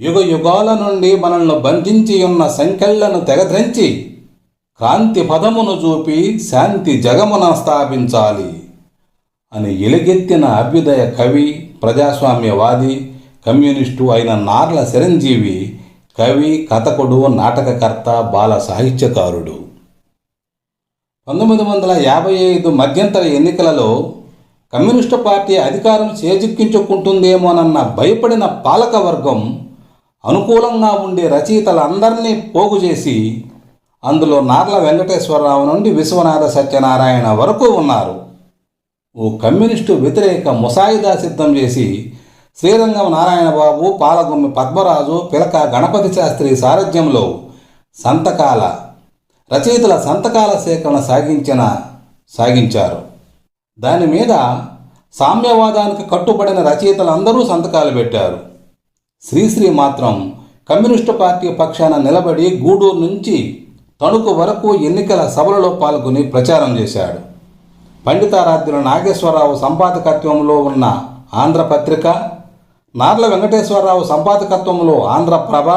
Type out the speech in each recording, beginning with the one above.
యుగ యుగాల నుండి మనల్ని బంధించి ఉన్న సంఖ్యలను తెగద్రించి కాంతి పదమును చూపి శాంతి జగమున స్థాపించాలి అని ఎలుగెత్తిన అభ్యుదయ కవి ప్రజాస్వామ్యవాది కమ్యూనిస్టు అయిన నార్ల చిరంజీవి కవి కథకుడు నాటకకర్త బాల సాహిత్యకారుడు. పంతొమ్మిది వందల యాభై ఐదు మధ్యంతర ఎన్నికలలో కమ్యూనిస్టు పార్టీ అధికారం చేజిక్కించుకుంటుందేమోనన్న భయపడిన పాలకవర్గం అనుకూలంగా ఉండే రచయితలందరినీ పోగు చేసి అందులో నార్ల వెంకటేశ్వరరావు నుండి విశ్వనాథ సత్యనారాయణ వరకు ఉన్నారు. ఓ కమ్యూనిస్టు వ్యతిరేక ముసాయిదా సిద్ధం చేసి శ్రీరంగం నారాయణబాబు పాలగుమ్మి పద్మరాజు పిలక గణపతి శాస్త్రి సారథ్యంలో సంతకాల రచయితల సంతకాల సేకరణ సాగించిన సాగించారు. దాని మీద సామ్యవాదానికి కట్టుబడిన రచయితలందరూ సంతకాలు పెట్టారు. శ్రీశ్రీ మాత్రం కమ్యూనిస్టు పార్టీ పక్షాన నిలబడి గూడూరు నుంచి తణుకు వరకు ఎన్నికల సభలలో పాల్గొని ప్రచారం చేశాడు. పండితారాధ్యుల నాగేశ్వరరావు సంపాదకత్వంలో ఉన్న ఆంధ్రపత్రిక నార్ల వెంకటేశ్వరరావు సంపాదకత్వంలో ఆంధ్రప్రభ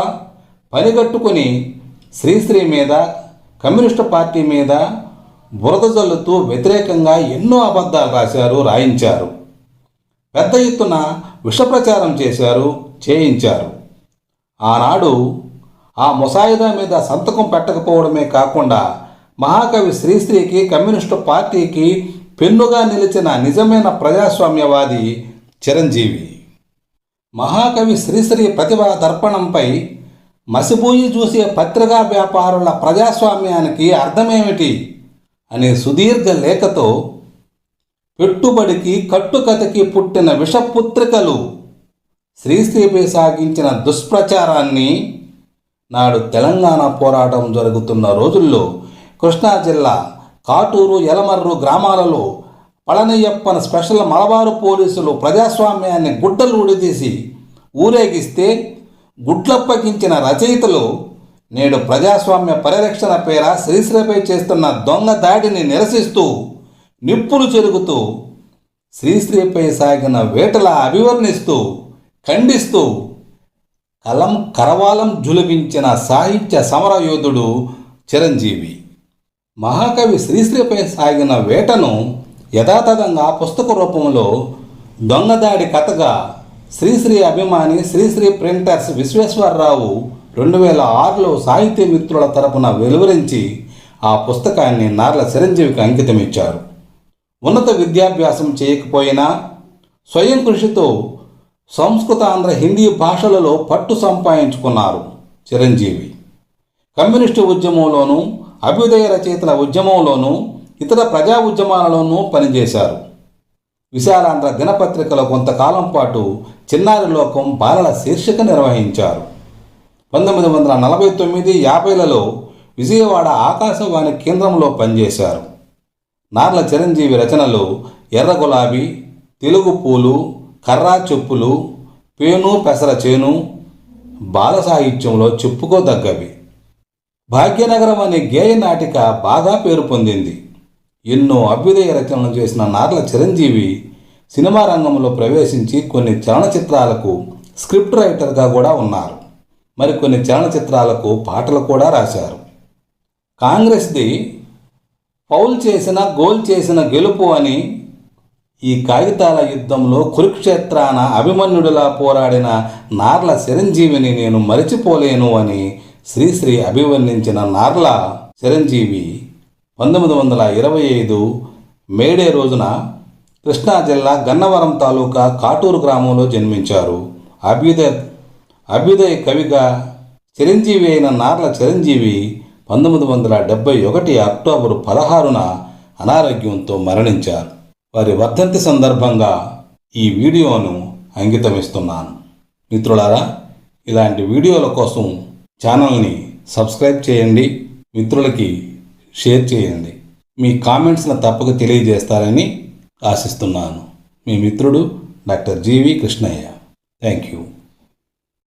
పనిగట్టుకుని శ్రీశ్రీ మీద కమ్యూనిస్టు పార్టీ మీద బురద జల్లుతూ వ్యతిరేకంగా ఎన్నో అబద్ధాలు రాశారు రాయించారు. పెద్ద ఎత్తున విషప్రచారం చేశారు. చేయించారు. ఆనాడు ఆ ముసాయిదా మీద సంతకం పెట్టకపోవడమే కాకుండా మహాకవి శ్రీశ్రీకి కమ్యూనిస్టు పార్టీకి పెన్నుగా నిలిచిన నిజమైన ప్రజాస్వామ్యవాది చిరంజీవి. మహాకవి శ్రీశ్రీ ప్రతిభా దర్పణంపై మసిపోయి చూసే పత్రికా వ్యాపారుల ప్రజాస్వామ్యానికి అర్థమేమిటి అనే సుదీర్ఘ లేఖతో పెట్టుబడికి కట్టుకథకి పుట్టిన విషపుత్రికలు శ్రీశ్రీపై సాగించిన దుష్ప్రచారాన్ని నాడు తెలంగాణ పోరాటం జరుగుతున్న రోజుల్లో కృష్ణా జిల్లా కాటూరు ఎలమర్రు గ్రామాలలో పళనయ్యప్పన స్పెషల్ మలబారు పోలీసులు ప్రజాస్వామ్యాన్ని గుడ్డలు ఉడితీసి ఊరేగిస్తే గుడ్లప్పగించిన రచయితలు నేడు ప్రజాస్వామ్య పరిరక్షణ పేర శ్రీశ్రీపై చేస్తున్న దొంగ దాడిని నిరసిస్తూ నిప్పులు చెరుగుతూ శ్రీశ్రీపై సాగిన వేటలా అభివర్ణిస్తూ ఖండిస్తూ కలం కరవాలం జులిపించిన సాహిత్య సమరయోధుడు చిరంజీవి. మహాకవి శ్రీశ్రీపై సాగిన వేటను యథాతథంగా పుస్తక రూపంలో దొంగదాడి కథగా శ్రీశ్రీ అభిమాని శ్రీశ్రీ ప్రింటర్స్ విశ్వేశ్వరరావు రెండు వేల ఆరులో సాహిత్య మిత్రుల తరపున వెలువరించి ఆ పుస్తకాన్ని నార్ల చిరంజీవికి అంకితమిచ్చారు. ఉన్నత విద్యాభ్యాసం చేయకపోయినా స్వయం కృషితో సంస్కృత ఆంధ్ర హిందీ భాషలలో పట్టు సంపాదించుకున్నారు చిరంజీవి. కమ్యూనిస్టు ఉద్యమంలోనూ అభ్యుదయ రచయితల ఉద్యమంలోనూ ఇతర ప్రజా ఉద్యమాలలోనూ పనిచేశారు. విశాలాంధ్ర దినపత్రికలో కొంతకాలం పాటు చిన్నారి లోకం బాలల శీర్షిక నిర్వహించారు. పంతొమ్మిది వందల నలభై తొమ్మిది యాభైలలో విజయవాడ ఆకాశవాణి కేంద్రంలో పనిచేశారు. నార్ల చిరంజీవి రచనలు ఎర్ర గులాబీ తెలుగు పూలు కర్రా చెప్పులు పేను పెసర చేను బాల సాహిత్యంలో చెప్పుకోదగ్గవి. భాగ్యనగరం అనే గేయ నాటిక బాగా పేరు పొందింది. ఎన్నో అభ్యుదయ రచనలు చేసిన నార్ల చిరంజీవి సినిమా రంగంలో ప్రవేశించి కొన్ని చలనచిత్రాలకు స్క్రిప్ట్ రైటర్గా కూడా ఉన్నారు. మరికొన్ని చలనచిత్రాలకు పాటలు కూడా రాశారు. కాంగ్రెస్ది పౌల్ చేసిన గోల్ చేసిన గెలుపు అని ఈ కాగితాల యుద్ధంలో కురుక్షేత్రాన అభిమన్యుడిలా పోరాడిన నార్ల చిరంజీవిని నేను మరిచిపోలేను అని శ్రీశ్రీ అభివర్ణించిన నార్ల చిరంజీవి పంతొమ్మిది వందల ఇరవై ఐదు మేడే రోజున కృష్ణా జిల్లా గన్నవరం తాలూకా కాటూరు గ్రామంలో జన్మించారు. అభ్యుదయ అభ్యుదయ కవిగా చిరంజీవి అయిన నార్ల చిరంజీవి పంతొమ్మిది వందల డెబ్బై ఒకటి అక్టోబరు పదహారున అనారోగ్యంతో మరణించారు. వారి వర్ధంతి సందర్భంగా ఈ వీడియోను అంకితమిస్తున్నాను. మిత్రులారా ఇలాంటి వీడియోల కోసం ఛానల్ని సబ్స్క్రైబ్ చేయండి మిత్రులకి షేర్ చేయండి. మీ కామెంట్స్ని తప్పక తెలియజేస్తారని ఆశిస్తున్నాను. మీ మిత్రుడు doctor G V Krishnaiah. Thank you